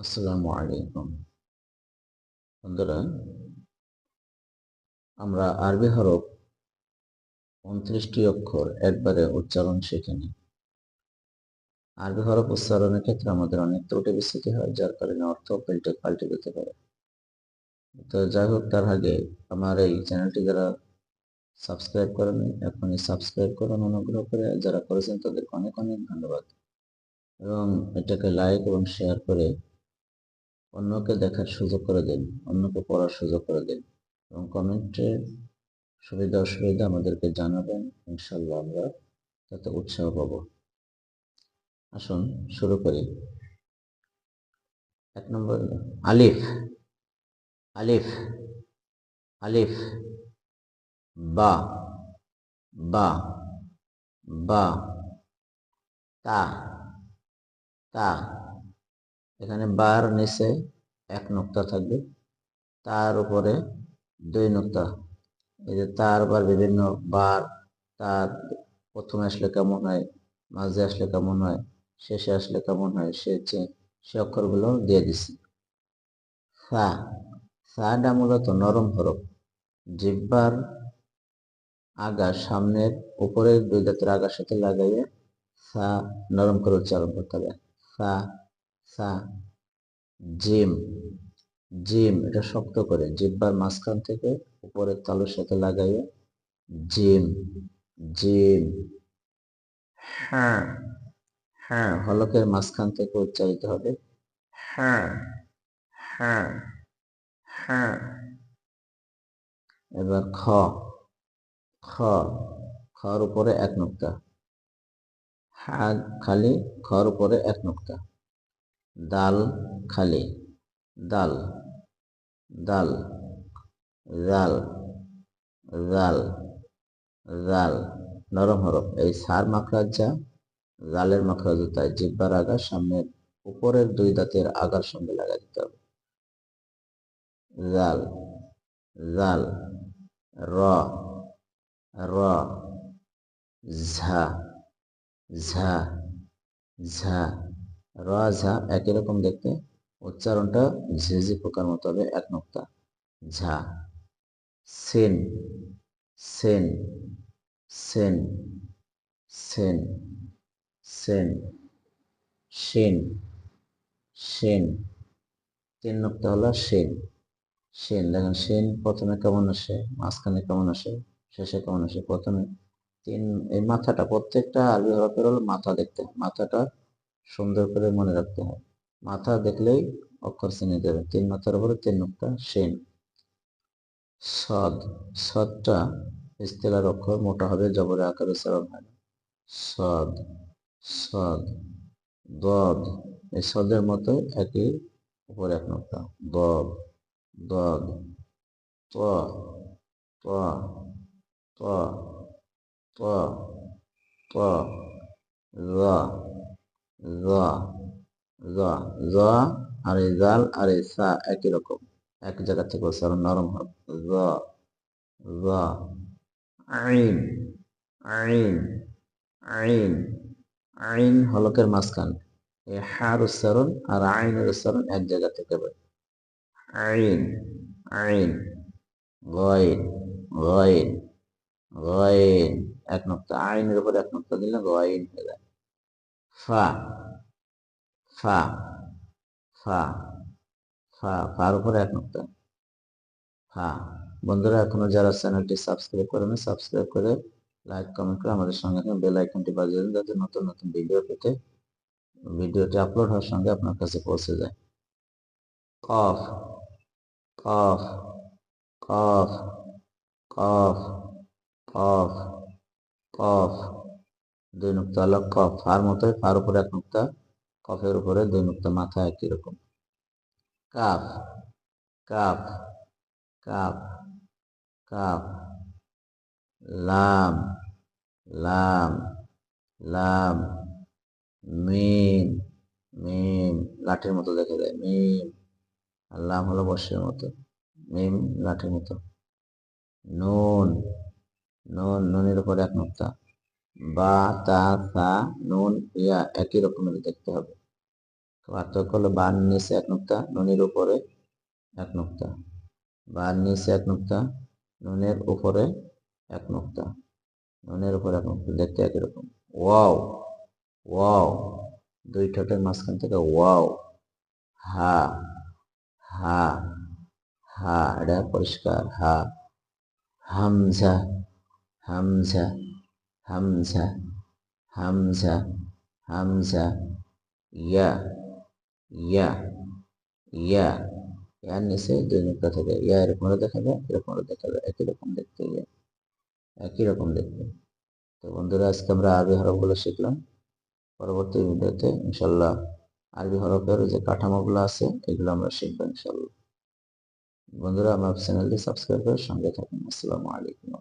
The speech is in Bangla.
আসসালামু আলাইকুম। বন্ধুরা, আমরা আরবি হরফ উনত্রিশটি অক্ষর একবারে উচ্চারণ শিখে নিই। আরবি হরফ উচ্চারণের ক্ষেত্রে আমাদের অনেক ত্রুটি বিস্তৃতি হয়, যার কারণে অর্থ পাল্টে পাল্টে যেতে পারে। তো যাই হোক, তার আগে আমার এই চ্যানেলটি যারা সাবস্ক্রাইব করেন এখনই সাবস্ক্রাইব করুন অনুগ্রহ করে। যারা করেছেন তাদেরকে অনেক অনেক ধন্যবাদ। এবং এটাকে লাইক এবং শেয়ার করে অন্যকে দেখার সুযোগ করে দিন, অন্যকে পড়ার সুযোগ করে দিন এবং কমেন্টের সুবিধা অসুবিধা আমাদেরকে জানাবেন ইনশাল্লাহ আমরা তাতে উৎসাহ পাবো। আসুন, শুরু করি। এক নম্বর, আলিফ আলিফ আলিফ, বা বা বা, তা তা। এখানে বার নিচে এক নোক্তা থাকবে। তার উপরে দুই নোক্তা। এই যে তার বার বিভিন্ন বার, তার প্রথমে আসলে কেমন হয়, মাঝে আসলে কেমন হয়, শেষে আসলে কেমন হয়, সে সে অক্ষরগুলো দিয়ে দিছি। সা সাটা মূলত নরম হরফ। জিব্বার আগা সামনের উপরের দুই দাঁতের আগার সাথে লাগাইয়ে সা নরম করে উচ্চারণ করতে হবে। সা সা, জিম জিম, এটা শক্ত করে, জিব্বার মাঝখান থেকে উপরের তালুর সাথে লাগাইয়ে, জিম জিম হ্যাঁ হ্যাঁ হলকের মাঝখান থেকে উচ্চারিত হবে হ্যাঁ হ্যাঁ হ্যাঁ এবার খ খ, খর উপরে এক নোক্তা হ্যাঁ খালি খর উপরে এক নোক্তা। দাল খালি, দাল দাল, জাল জাল জাল, নরম হরফ। এই সার যা জালের মাখরাজ তাই জিব্বার আগা সামনের উপরের দুই দাঁতের আগার সঙ্গে লাগা দিতে হবে। জাল জাল, র র, ঝা ঝা ঝা র ঝা একই রকম দেখতে। উচ্চারণটা ঝিঝি পোকার মতো হবে, এক নোক্তা। ঝা। সেন। সেন। সেন। সেন। সেন। সেন। সেন। তিন নোক্তা হলো সেন। সেন, দেখেন সেন প্রথমে কেমন আসে, মাঝখানে কেমন আসে, শেষে কেমন আসে প্রথমে। তিন, এই মাথাটা, প্রত্যেকটা আরবি হরফের হলো মাথা দেখতে, মাথাটা সুন্দর করে মনে রাখতে হয়। মাথা দেখলেই অক্ষর চিনে যাবে। তিন মাথার উপরে তিন নোক্তা সেন সদ। সদটা ইস্তেলার অক্ষর মোটা হবে, জবরে আকারে উচ্চারণ হয় না। সদ। সদ। দদ। এই সদের মতো একই উপরে এক নোক্তা। দদ। দদ। ত। ত। ত। ত। ত। আর জাল আর সা একই রকম। এক জায়গা থেকে উচ্চারণ নরম আইন আইন আইন আইন হলকের মাঝখান। এই হার উচ্চারণ আর আইনের উচ্চারণ এক জায়গা থেকে আইন আইন গয়েন গয়েন গয়েন এক নোক্তা। আইনের উপর এক নোক্তা দিলে গয়েন হয়ে যায়। ফা ফা ফা ফা ফার উপরে এক নোক্তা। ফা বন্ধুরা, এখনও যারা চ্যানেলটি সাবস্ক্রাইব করেন, সাবস্ক্রাইব করে লাইক, কমেন্ট করে আমাদের সঙ্গে বেল আইকনটি বাজিয়ে দিন যাতে নতুন নতুন ভিডিও পেতে ভিডিওটি আপলোড হওয়ার সঙ্গে আপনার কাছে পৌঁছে যায়। কফ কফ কফ কফ কফ কফ দুই নুক্তা হলো কফ। ফার মতো ফার উপরে এক নুক্তা, কফের উপরে দুই নুক্তা, মাথা একই রকম। কাফ কাফ কাপ কাপ লাম লাম লাম, মিম মিম, লাঠির মতো দেখা যায়, মিম। আর লাম হলো বর্ষের মতো, মিম, লাঠির মতো। নুন নুন, নুনের উপর এক নোক্তা। বা, তা সা নুন, ইয়া একই রকমের দেখতে হবে। পার্থক্য হলো বার নিচে এক নুক্তা, নুনের উপরে এক নুক্তা। বার নিচে এক নুক্তা, নুনের উপরে এক নুক্তা। নুনের উপরে এক নুক্তা, দেখতে একই রকম। ওয়াও ওয়াও, দুই ঠোঁটের মাঝখান থেকে ওয়াও। হা হা হা, এটা পরিষ্কার। হা, হামজা হামজা। হামজা হামজা হামজা, ইয়া ইয়া ইয়া। ইয়ার নিচে দুই নুক্তা থেকে ইয়া এরকম দেখা যায়, এরকম দেখা যায়। একই রকম দেখতে ইয়া, একই রকম দেখতে। তো বন্ধুরা, আজকে আমরা আরবি হরফগুলো শিখলাম। পরবর্তী ভিডিওতে ইনশাল্লাহ আরবি হরফের যে কাঠামোগুলো আছে, এগুলো আমরা শিখব ইনশাল্লাহ বন্ধুরা, আমার চ্যানেলটি সাবস্ক্রাইব করে সঙ্গে থাকুন। আসসালামু আলাইকুম।